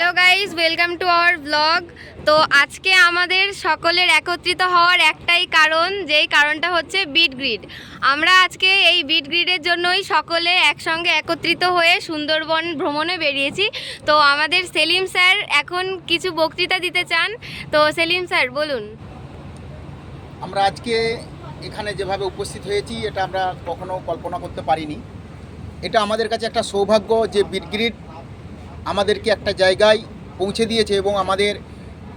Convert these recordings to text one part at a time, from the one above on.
Hello guys welcome to our blog তো আজকে আমাদের সকলের একত্রিত হওয়ার একটাই কারণ, যেই কারণটা হচ্ছে বিট গ্রিড আমরা আজকে এই বিট গ্রিডের জন্যই সকলে একসঙ্গে একত্রিত হয়ে সুন্দরবন ভ্রমণে বেরিয়েছি। তো আমাদের সেলিম স্যার এখন কিছু বক্তৃতা দিতে চান। তো সেলিম স্যার, বলুন। আমরা আজকে এখানে যেভাবে উপস্থিত হয়েছি, এটা আমরা কখনো কল্পনা করতে পারিনি। এটা আমাদের কাছে একটা সৌভাগ্য যে বিটগ্রিড আমাদেরকে একটা জায়গায় পৌঁছে দিয়েছে এবং আমাদের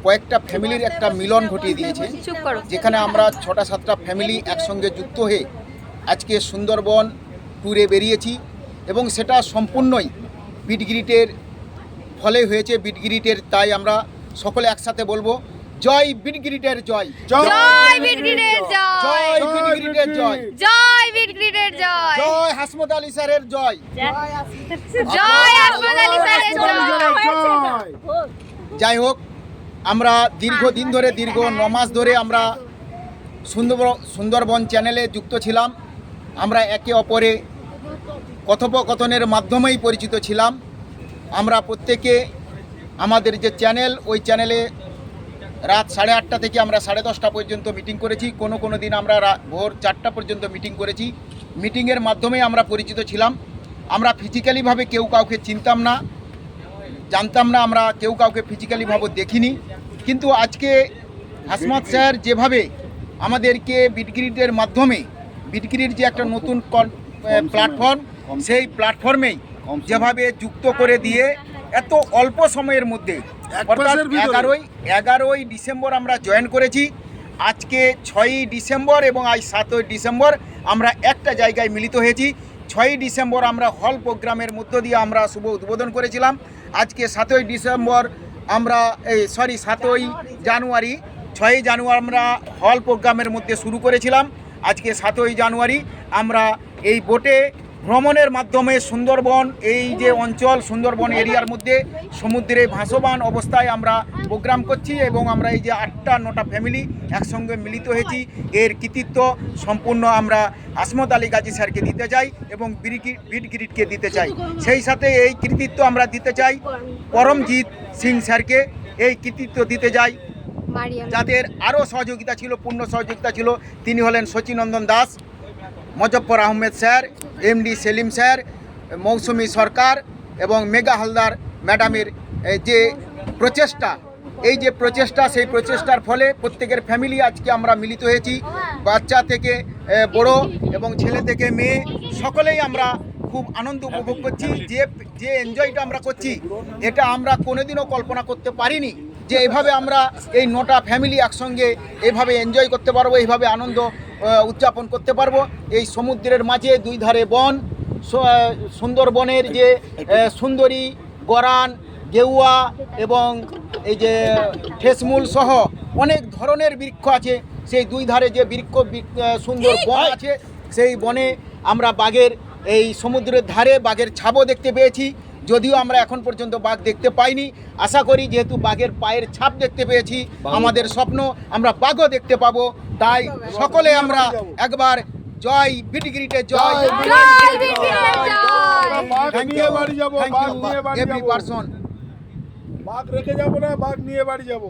কয়েকটা ফ্যামিলির একটা মিলন ঘটিয়ে দিয়েছে। যেখানে আমরা ছটা সাতটা ফ্যামিলি একসঙ্গে যুক্ত হয়ে আজকে সুন্দরবন ট্যুরে বেরিয়েছি এবং সেটা সম্পূর্ণই বিটগ্রিটের ফলে হয়েছে বিটগিরিটের তাই আমরা সকলে একসাথে বলব জয় বিটগিরিটের জয়। জয় বিট গ্রিডের জয়। জয় বিটগ্রিটের জয়। জয় বিট গ্রিডের জয়। জয় হাসমত আলী স্যারের জয়। জয় আসমত আলী স্যারের জয়। যাই হোক আমরা দীর্ঘদিন ধরে দীর্ঘ ন মাস ধরে আমরা সুন্দর সুন্দরবন চ্যানেলে যুক্ত ছিলাম। আমরা একে অপরে কথোপকথনের মাধ্যমেই পরিচিত ছিলাম। আমরা প্রত্যেকে আমাদের যে চ্যানেল ওই চ্যানেলে রাত সাড়ে আটটা থেকে আমরা সাড়ে দশটা পর্যন্ত মিটিং করেছি। কোনো কোনো দিন আমরা ভোর চারটা পর্যন্ত মিটিং করেছি। মিটিংয়ের মাধ্যমে আমরা পরিচিত ছিলাম। আমরা ফিজিক্যালিভাবে কেউ কাউকে চিনতাম না। জানতাম না আমরা কেউ কাউকে ফিজিক্যালিভাবে দেখিনি। কিন্তু আজকে হাসমত স্যার যেভাবে আমাদেরকে বিটগ্রিডের মাধ্যমে বিটগ্রিড যে একটা নতুন প্ল্যাটফর্ম সেই প্ল্যাটফর্মেই যেভাবে যুক্ত করে দিয়ে এত অল্প সময়ের মধ্যে এগারোই এগারোই ডিসেম্বর আমরা জয়েন করেছি। আজকে ছয়ই ডিসেম্বর এবং আজ সাতই ডিসেম্বর আমরা একটা জায়গায় মিলিত হয়েছি। ছয়ই ডিসেম্বর আমরা হল প্রোগ্রামের মধ্য দিয়ে আমরা শুভ উদ্বোধন করেছিলাম। আজকে সাতই ডিসেম্বর আমরা এই সরি সাতই জানুয়ারি ছয়ই জানুয়ারি আমরা হল প্রোগ্রামের মধ্যে শুরু করেছিলাম। আজকে সাতই জানুয়ারি আমরা এই বোটে ভ্রমণের মাধ্যমে সুন্দরবন এই যে অঞ্চল সুন্দরবন এরিয়ার মধ্যে সমুদ্রে ভাসমান অবস্থায় আমরা প্রোগ্রাম করছি এবং আমরা এই যে আটটা নটা ফ্যামিলি একসঙ্গে মিলিত হয়েছি। এর কৃতিত্ব সম্পূর্ণ আমরা আসমত আলী গাজী স্যারকে দিতে চাই এবং বিট গ্রিডকে দিতে চাই। সেই সাথে এই কৃতিত্ব আমরা দিতে চাই পরমজিৎ সিং স্যারকে। এই কৃতিত্ব দিতে যাই যাদের আরও সহযোগিতা ছিল পূর্ণ সহযোগিতা ছিল তিনি হলেন Shachinandan Das Muzaffar Ahmed sir MD Selim sir, Mousumi Sarkar এবং মেগা হালদার ম্যাডামের যে প্রচেষ্টা, এই যে প্রচেষ্টা, সেই প্রচেষ্টার ফলে প্রত্যেকের ফ্যামিলি আজকে আমরা মিলিত হয়েছি। বাচ্চা থেকে বড় এবং ছেলে থেকে মেয়ে, সকলেই আমরা খুব আনন্দ উপভোগ করছি। যে যে এনজয়টা আমরা করছি, এটা আমরা কোনোদিনও কল্পনা করতে পারিনি যে এভাবে আমরা এই নটা ফ্যামিলি একসঙ্গে এভাবে এনজয় করতে পারব এইভাবে আনন্দ উদযাপন করতে পারব। এই সমুদ্রের মাঝে দুই ধারে বন সুন্দরবনের যে সুন্দরী গরান, গেউয়া এবং এই যে ঠেসমূল সহ অনেক ধরনের বৃক্ষ আছে। সেই দুই ধারে যে বৃক্ষ সুন্দর বন আছে, সেই বনে আমরা বাঘের এই সমুদ্রের ধারে বাঘের ছাপও দেখতে পেয়েছি। যদিও আমরা এখন পর্যন্ত বাঘ দেখতে পাইনি। আশা করি যেহেতু বাঘের পায়ের ছাপ দেখতে পেয়েছি আমাদের স্বপ্ন আমরা বাঘও দেখতে পাবো। তাই সকলে আমরা একবার জয় বিটগিরিটে জয়। এভরি পারসন বাঘ রেখে যাব না বাঘ নিয়ে বাড়ি যাব।